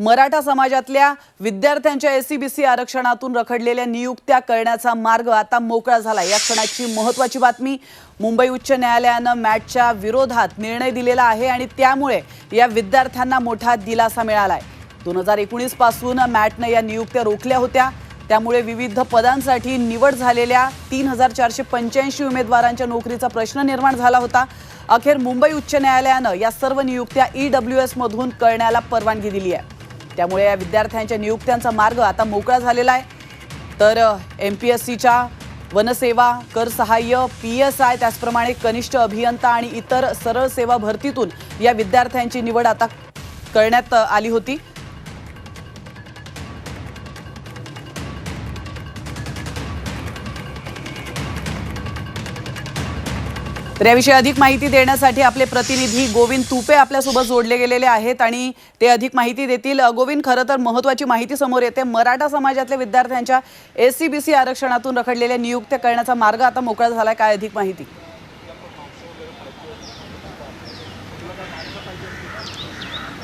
मराठा समाजातल्या विद्यार्थ्यांच्या एससीबीसी आरक्षणातून रखडलेल्या नियुक्त्या करण्याचा मार्ग आता मोकळा झाला या क्षणाची महत्वाची बातमी मुंबई उच्च न्यायालयानं मॅटच्या विरोधात निर्णय दिलेला आहे आणि त्यामुळे या विद्यार्थ्यांना मोठा दिलासा मिळाला आहे दोन हजार एकोणीसपासून मॅटनं या नियुक्त्या रोखल्या होत्या. त्यामुळे विविध पदांसाठी निवड झालेल्या तीन हजार चारशे पंच्याऐंशी उमेदवारांच्या नोकरीचा प्रश्न निर्माण झाला होता. अखेर मुंबई उच्च न्यायालयानं या सर्व नियुक्त्या ई डब्ल्यू एसमधून करण्याला परवानगी दिली आहे. त्यामुळे या विद्यार्थ्यांच्या नियुक्त्यांचा मार्ग आता मोकळा झालेला आहे. तर एम पी एस सीच्या वनसेवा कर सहाय्य पी एस आय त्याचप्रमाणे कनिष्ठ अभियंता आणि इतर सरळ सेवा भरतीतून या विद्यार्थ्यांची निवड आता करण्यात आली होती. तर याविषयी अधिक माहिती देण्यासाठी आपले प्रतिनिधी गोविंद तुपे आपल्यासोबत जोडले गेलेले आहेत आणि ते अधिक माहिती देतील. गोविंद खरं तर महत्वाची माहिती समोर येते. मराठा समाजातल्या विद्यार्थ्यांच्या एस सी बी सी आरक्षणातून रखडलेल्या नियुक्त्या करण्याचा मार्ग आता मोकळा झाला काय अधिक माहिती?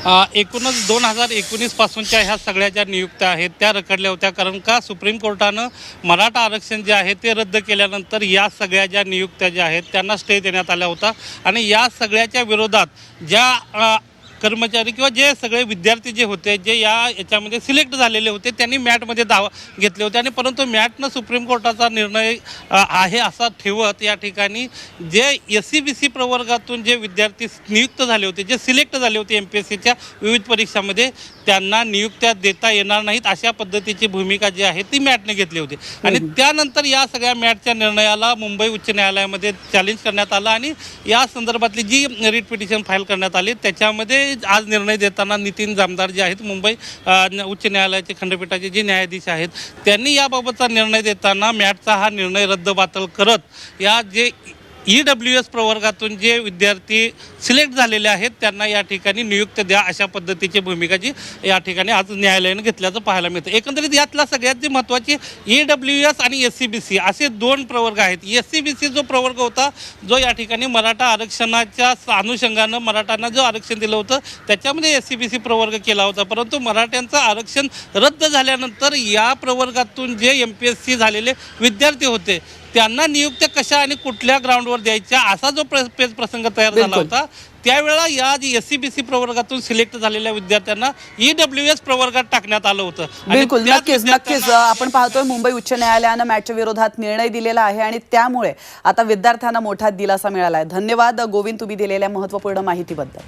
एकूणच दोन हजार एकोणीसपासूनच्या ह्या सगळ्या ज्या नियुक्त्या आहेत त्या रखडल्या होत्या. कारण का? सुप्रीम कोर्टानं मराठा आरक्षण जे आहे ते रद्द केल्यानंतर या सगळ्या ज्या नियुक्त्या ज्या आहेत त्यांना स्टे देण्यात आल्या होता. आणि या सगळ्याच्या विरोधात ज्या कर्मचारी किंवा जे सगळे विद्यार्थी जे होते जे या याच्यामध्ये सिलेक्ट झालेले होते त्यांनी मॅटमध्ये दावा घेतले होते. आणि परंतु मॅटनं सुप्रीम कोर्टाचा निर्णय आहे असा ठेवत या ठिकाणी जे एस सी बी सी प्रवर्गातून जे विद्यार्थी नियुक्त झाले होते जे सिलेक्ट झाले होते एम पी एस सीच्या विविध परीक्षामध्ये त्यांना नियुक्त्या देता येणार नाहीत अशा पद्धतीची भूमिका जी आहे ती मॅटने घेतली होती. आणि त्यानंतर या सगळ्या मॅटच्या निर्णयाला मुंबई उच्च न्यायालयामध्ये चॅलेंज करण्यात आलं आणि या संदर्भातली जी रिट पिटिशन फाईल करण्यात आली त्याच्यामध्ये आज निर्णय देताना नितीन जामदार जे आहेत मुंबई उच्च न्यायालयाचे खंडपीठाचे जे न्यायाधीश आहेत त्यांनी याबाबतचा निर्णय देताना मॅटचा हा निर्णय रद्दबातल करत या जे ई डब्ल्यू एस प्रवर्गातून जे विद्यार्थी सिलेक्ट झालेले आहेत त्यांना या ठिकाणी नियुक्त द्या अशा पद्धतीची भूमिका जी या ठिकाणी आज न्यायालयाने घेतल्याचं पाहायला मिळतं. एकंदरीत यातला सगळ्यात जी महत्त्वाची ई डब्ल्यू एस आणि एस सी बी सी असे दोन प्रवर्ग आहेत. एस सी बी सी जो प्रवर्ग होता जो या ठिकाणी मराठा आरक्षणाच्या अनुषंगानं मराठ्यांना जो आरक्षण दिलं होतं त्याच्यामध्ये एस सी बी सी प्रवर्ग केला होता. परंतु मराठ्यांचं आरक्षण रद्द झाल्यानंतर या प्रवर्गातून जे एम पी एस सी झालेले विद्यार्थी होते त्यांना नियुक्त्या कशा आणि कुठल्या ग्राउंडवर द्यायच्या असा जो पेच प्रसंग तयार झाला. होता त्यावेळेला या एस सी बी सी प्रवर्गातून सिलेक्ट झालेल्या विद्यार्थ्यांना ई डब्ल्यू एस प्रवर्गात टाकण्यात आलं होतं. बिलकुल नक्कीच नक्कीच. आपण पाहतोय मुंबई उच्च न्यायालयानं मॅटच्या विरोधात निर्णय दिलेला आहे आणि त्यामुळे आता विद्यार्थ्यांना मोठा दिलासा मिळाला आहे. धन्यवाद गोविंद तुम्ही दिलेल्या महत्त्वपूर्ण माहितीबद्दल.